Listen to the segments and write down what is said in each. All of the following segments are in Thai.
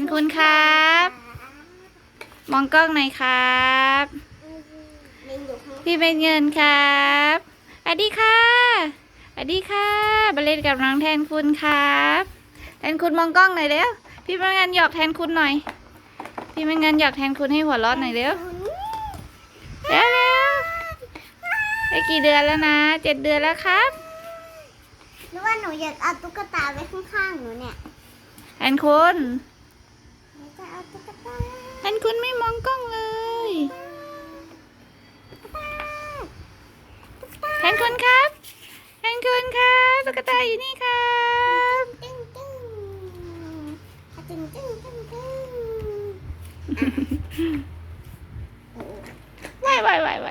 นคุณครับ มองกล้องหน่อยครับเล่นอยู่ข้างพี่เป็นเงินครับสวัสดีค่ะสวัสดีค่ะมาเล่นกับน้องแทนคุณครับ แทนคุณมองกล้องหน่อยเร็ว พี่เป็นเงินหยอกแทนคุณหน่อย พี่เป็นเงินหยอกแทนคุณให้หัวเร้อนหน่อยเร็วเร็วเร็วได้กี่เดือนแล้วนะ เจ็ดเดือนแล้วครับหรือว่าหนูอยากเอาตุ๊กตาไว้ข้างๆหนูเนี่ยแทนคุณ หนูจะเอาตุ๊กตา แทนคุณไม่มองกล้องเลย แท นคุณครับแทนคุณครับตุ๊กตาอยู่นี่ครับตึ้งตึ้งตึ้งตึ้งตึ้งตึ้งไหวไหวไหวไหว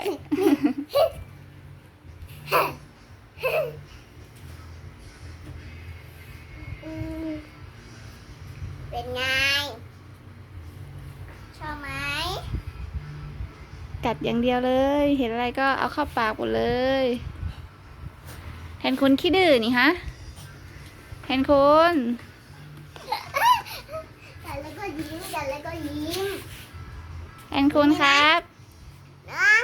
อืมเป็นไงชอบไหม กัดอย่างเดียวเลย เห็นอะไรก็เอาเข้าปากหมดเลย แทนคุณขี้ดื้อนี่ฮะ แทนคุณแต่แล้วก็ยิ้มแต่แล้วก็ยิ้ม แทนคุณครับน้อง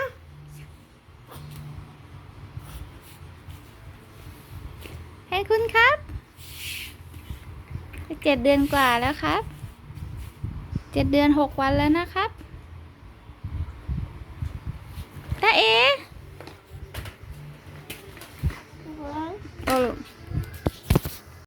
แทนคุณครับเจ็ดเดือนกว่าแล้วครับ เจ็ดเดือนหกวันแล้วนะครับตา เอ